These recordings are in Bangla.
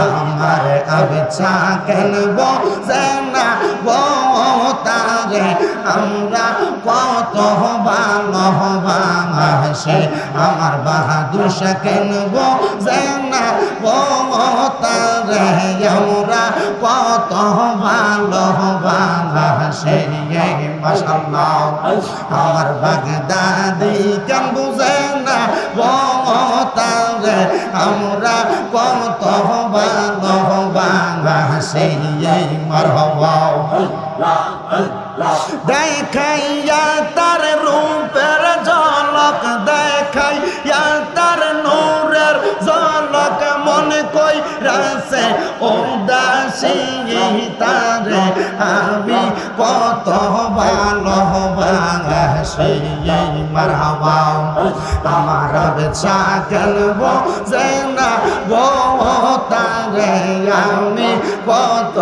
আমার আবছা কেন বোঝে না তারে আমরা কত ভালোবাসে। আমার বাহাদুর কেন বোঝে না তারে আমরা কত ভালো ভালোবাসে মাসাল্লাহ আমার বাগদাদি কেন বুঝে না তারে আমরা কত ভালোবাসে মারহবা দেখাইয়া তার রূপের ঝলক, দেখাইয়া তার নূরের ঝলক, মনে কই রাসে ও দাসী তারে আমি কত ভালোবাসি। মারহাবা আমার বেচা গেলবো যে না গো তারে আমি কত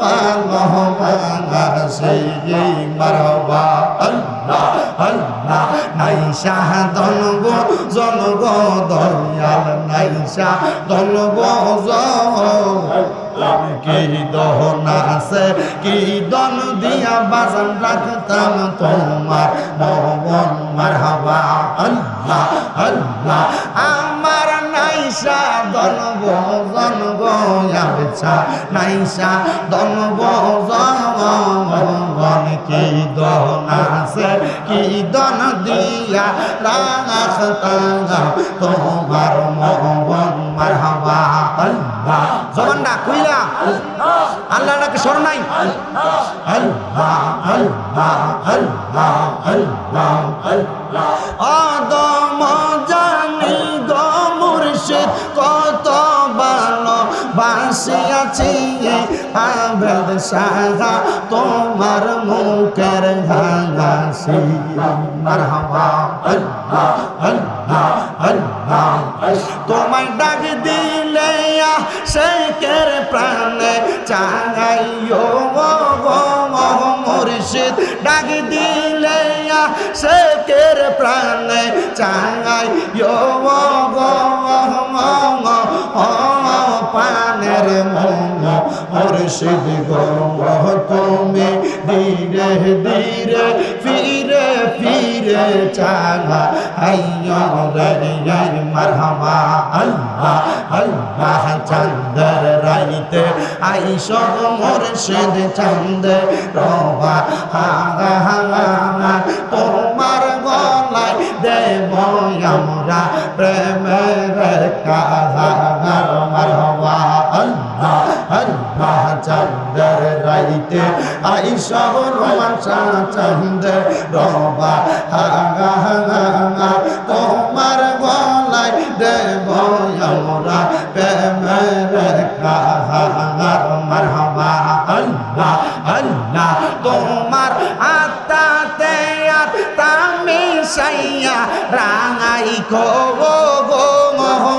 ভালোবাসি। মারহাবা, আল্লাহ আল্লাহ, নাই শাহ দনব জনগ দয়াল, নাই শাহ দনব কি দহন আছে কি দন দিয়া বাজান রাখতাম তোমার মন মারহাবা, আল্লাহ আল্লাহ। আমার নাইসা দনব জনগ আবেছা, নাইসা দনব জন কি দহন আছে কি দন দিয়া রাখতাম তোমার মন মারহাবা, আল্লাহ। জবানটা কইলা আল্লাহ নাকি স্মরণ নাই। আদম জানি গো কত ভালো বাসিয়াছি আবেদ সাহা তোমার মুখের ঘাসি মারহাবা, আল্লাহ আল্লাহ আল্লাহ। তোমায় ডাক দিলে শেখের প্রাণে চাঙাইও মুর্শিদ ডাক দিলে শেখের প্রাণে চাঙাইও পানের মঙ্গ মুর্শিদ গো তুমি ধীরে ধীরে ফিরে ফিরে চাঙা আইয়ো রে মারহাবা, আল্লাহ আল্লাহ চন্দর রাইতে আইস মুর্শিদ চন্দ রবা, হাগা হাগা তোমার দেব আমরা প্রেমের কাহার মারহাবা আল্লাহ আল্লাহ চন্দর রাইতে আইস রোমান চন্দ রবা। তোমার রাঙাই গো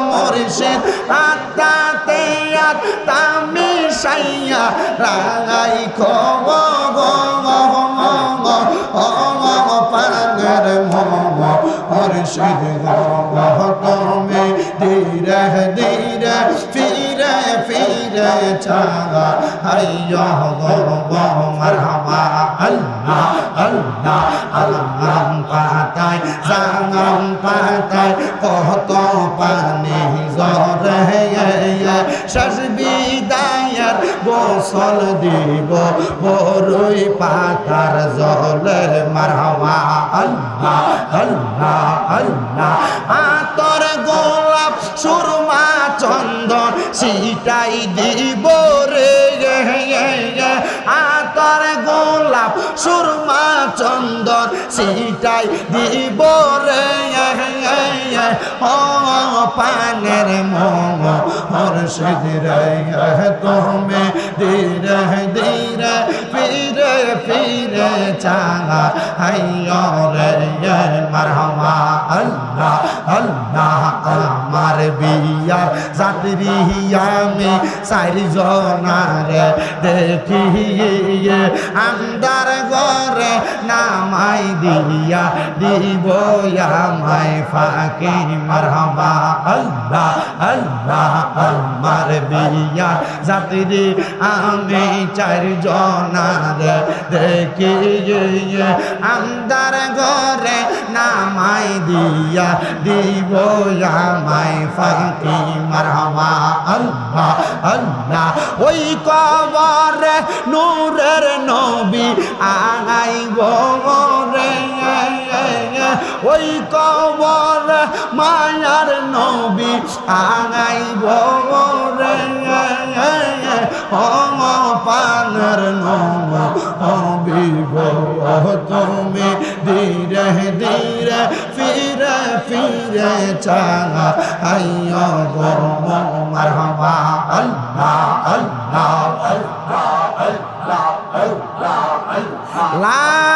মুর্শিদ আত্মাতে আত্মা মিশাইয়া রাঙাই গো গো মম মুর্শিদ গো তুমি ধীরে ধীরে ফিরে ফিরে চাগা হাইয়া গো গো মারহাবা আল্লাহ আল্লাহ আল্লাহ পাতায় জাঙ্গাম পাতায়, কত পানি জরে শেষ বিদায়ের গোসল দিব, বরুই পাতার জলে মারহাবা। আল্লাহ আল্লাহ আল্লাহ, আতর গোলাপ সুরমা চন্দন সিটাই দিব রে। আতর গোলাপ, সুরমা চন্দন সিটাই দিব রে। পানের মোম মুর্শিদ রে তোমে ধীরে ধীরে ফিরে ফিরে চাঙা হাইয় রে। মারহামা আল্লাহ আল্লাহ। আমার বিয়ার যাত্রী আমি চারি জনার রে দেখি আন্দার ঘরে নামাই দিয়া, দিব আমায় ফাঁকি, মারহাবা আল্লাহ আল্লাহ, আমার বিয়া। যাত্রী আমি চার জনার দেখি আন্দার ঘরে নামাই দিয়া, দিব আমায় ফাঁকি, মারহাবা, আল্লাহ আল্লাহ। ওই কবরে নূরের নবী আগাই গোরে ওই কবর মায়ার নবী আগাই গোরে পানের নবী গো তুমি ধীরে ধীরে ফিরে ফিরে চালা। আইয় গো আল্লাহ আল্লাহ আল্লাহ আল্লাহ আল্লাহ আল্লাহ।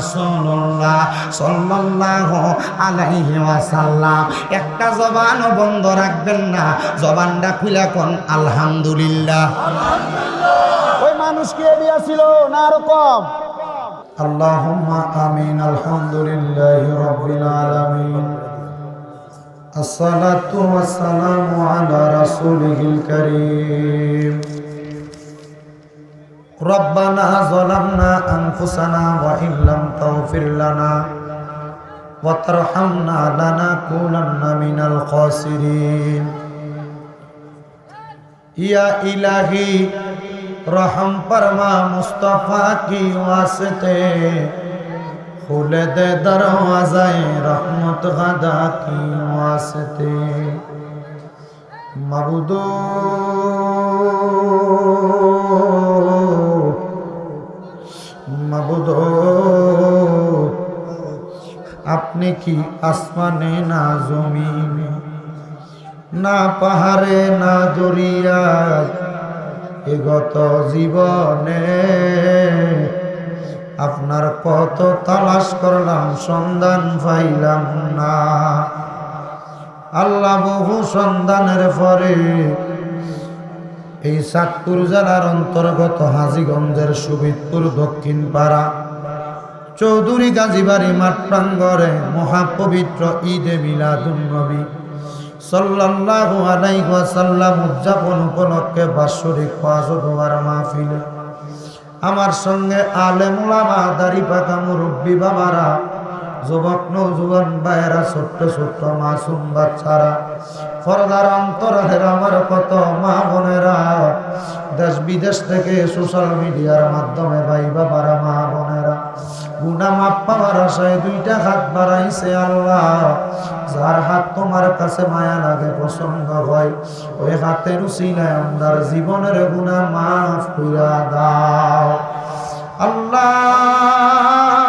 রাসূলুল্লাহ সাল্লাল্লাহু আলাইহি ওয়াসাল্লাম একটা জবানও বন্ধ রাখবেন না জবানটা খুলে কোন আলহামদুলিল্লাহ ওই মানুষ কি এরিয়া ছিল না আরো কম اللهم آمين الحمد لله رب العالمين الصلاة والسلام على رسوله الكريم ربنا ظلمنا أنفسنا وإن لم تغفر لنا وترحمنا لنكونن من الخاسرين یا الہی رحم پرما مصطفیٰ کی واسطے کھول دے دروازہ رحمت غدا کی واسطے مبدو মবুদো। আপনি কি আসমানে না জমিনে? না পাহাড়ে, না দরিয়ায় এগত জীবনে আপনার কত তালাশ করলাম, সন্ধান পাইলাম না। আল্লাহ বহু সন্ধানের পরে এই সাতপুর জেলার অন্তর্গত হাজিগঞ্জের সুবিদপুর দক্ষিণ পাড়া। চৌধুরী গাজীবাড়ি মাঠ প্রাঙ্গরে মহাপবিত্র ঈদে মিলাদুন্নবী সাল্লাল্লাহু আলাইহি ওয়াসাল্লাম উদযাপন উপলক্ষে বাৎসরিক ওয়াজবার মাহফিল। আমার সঙ্গে আলেম ওলামা দাড়ি পাকা মুরব্বী বাবারা যুবক নৌজুয়ান ভাইয়েরা ছোট্ট ছোট্ট মাসুম বাচ্চারা। ফরদার অন্তরের আমার কত মা বোনেরা। দেশ বিদেশ থেকে সোশ্যাল মিডিয়ার মাধ্যমে ভাই বাবারা, মা বোনেরা। গুনা মাপ পাওয়ার আশায় দুইটা হাত বাড়াইছে আল্লাহ। যার হাত তোমার কাছে মায়া লাগে, পছন্দ হয়, ওই হাতের উচিলায় আমার জীবনের গুণা মাফ কইরা দাও। আল্লাহ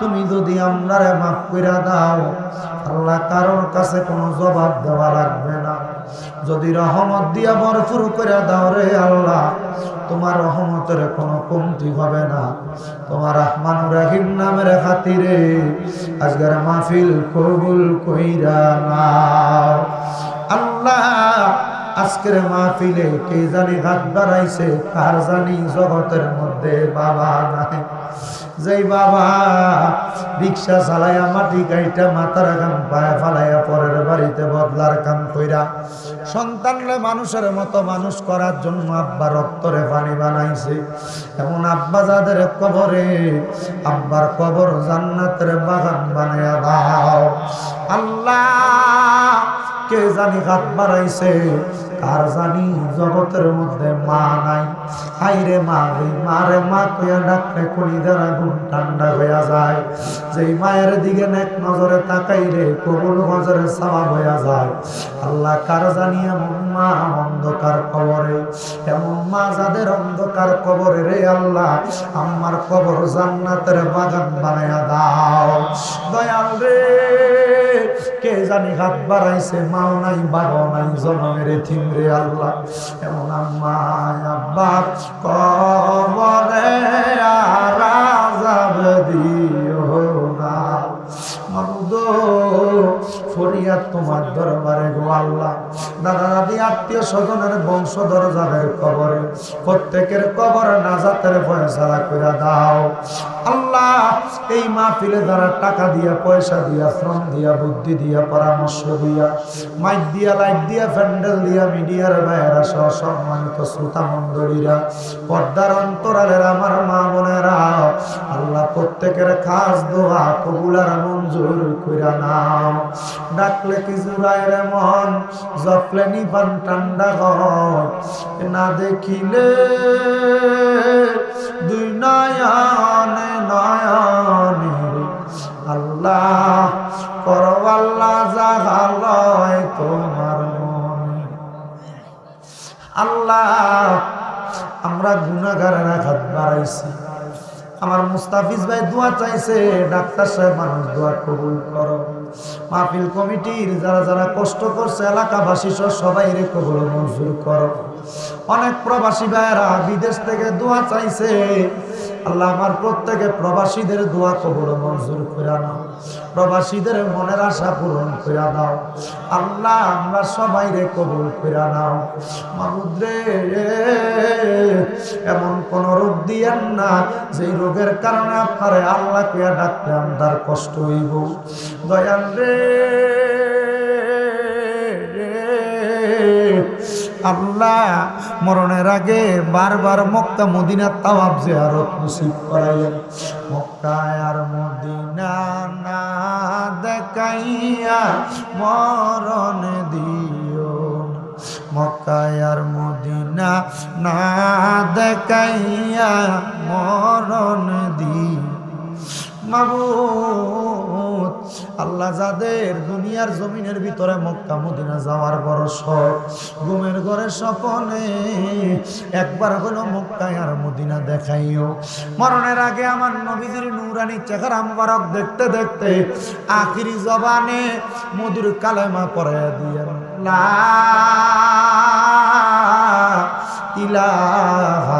তুমি যদি আমরারে মাফ কইরা দাও, আল্লাহ কারোর কাছে কোনো জবাব দেওয়া লাগবে না। যদি রহমত দিয়া ভরপুর করে দাও রে আল্লাহ, তোমার রহমতের কোনো কমতি হবে না। তোমার রহমানুর রাহিম নামের খাতিরে আজকের মাহফিল কবুল কইরা নাও। আল্লাহ, আজকের মাহফিলে কে জানি হাত বাড়াইছে, কার জানি জগতের মধ্যে বাবা নাই। যেই বাবা, রিক্সা চালাইয়া মাটি গাইটা মাথার গান পায়ে ফালাইয়া পরের বাড়িতে বদলার কাম কইরা সন্তানরে মানুষের মতো মানুষ করার জন্য আব্বা রক্তরে পানি বানাইছে। এমন আব্বা যাদের কবরে, আব্বার কবর জান্নাতের বাগান বানাইয়া দাও। আল্লাহ, কে জানি হাত বাড়াইছে কার জানি জগতের মধ্যে মা নাই। হাইরে মা ওই মারে মা কইয়া ডাকলে কলি দ্বারা গুণ ঠান্ডা হইয়া যায়। যেই মায়ের দিকে নেক নজরে তাকাইলে কবুল নজরে সাবাব হইয়া যায়। আল্লাহ কার জানি এমন মা অন্ধকার কবরে? এমন মা যাদের অন্ধকার কবরে রে আল্লাহ আমার কবর জান্নাতের বাগান বানাইয়া দাও। দয়াল রে, কে জানি হাত বাড়াইছে, মাও নাই, বাবাও নাই, জনমের থিমরে আল্লাহ এমন আব্বা কবরে আরাজাব দিও না। মাবুদো ফরিয়াদ তোমার দরবারে গো আল্লাহ। দাদা দাদি আত্মীয় স্বজনের বংশধর যাদের কবরে, প্রত্যেকের কবর নাজাতের ফয়সালা করে দাও। আল্লাহ, এই মাহফিলে যারা টাকা দিয়া, পয়সা দিয়া, শ্রম দিয়া, বুদ্ধি দিয়া, পরামর্শ দিয়া, মাইক দিয়া, লাইট দিয়া, প্যান্ডেল দিয়া, মিডিয়ার বাইরা সহ সম্মানিত শ্রোতা মণ্ডলীরা, পর্দার অন্তরালের আমার মা বোনেরা, আল্লাহ প্রত্যেকের খাস দোয়া কবুলার মঞ্জুর কইরা নাও। ডাকলে কি জুড়ায় মন? জপলে নিবান ঠান্ডা না দেখিলে দুই নয়নে নয়নে। আল্লাহ করো জাগালয় তোমার আল্লাহ, আমরা গুণাগারেরা হাত বাড়াইছি। আমার মুস্তাফিজ ভাই দোয়া চাইছে, ডাক্তার সাহেব মানুষ দোয়া কবুল মাহফিল কমিটির যারা যারা কষ্ট করছে, এলাকাবাসী সহ সবাই রে কবুল মঞ্জুর করো। অনেক প্রবাসী ভাইয়েরা বিদেশ থেকে দোয়া চাইছে। আল্লাহ আমার প্রত্যেকে প্রবাসীদের দোয়া কবুল মঞ্জুর করে নাও। প্রবাসীদের মনের আশা পূরণ করে দাও আল্লাহ, আমরা সবাই রে কবুল করে নাও। মাহুদ্রে এমন কোন রোগ দিয়েন না যে রোগের কারণে আপনারে আল্লাহ কুয়া ডাকলে আমার কষ্ট হইব। দয়াল রে আল্লাহ মরণের আগে বারবার মক্কা মদিনার তাওয়াব জিয়ারত নসিব করাইলেন মক্কায় আর মদিনা না দেখাইয়া মরণ দিও। মক্কায় আর মদিনা না দেখাইয়া মরণ দিও মাবুদ আল্লাহ যাদের দুনিয়ার জমিনের ভিতরে মক্কা, মদিনা যাওয়ার বড় শখ ঘুমের ঘরে স্বপনে একবার হলো মক্কায় আর মদিনা দেখাইও। মরণের আগে আমার নবীজির নুরানি চেহারা মুবারক দেখতে দেখতে আখিরি জবানে মধুর কালেমা পরে দিয়ে লা ইলাহা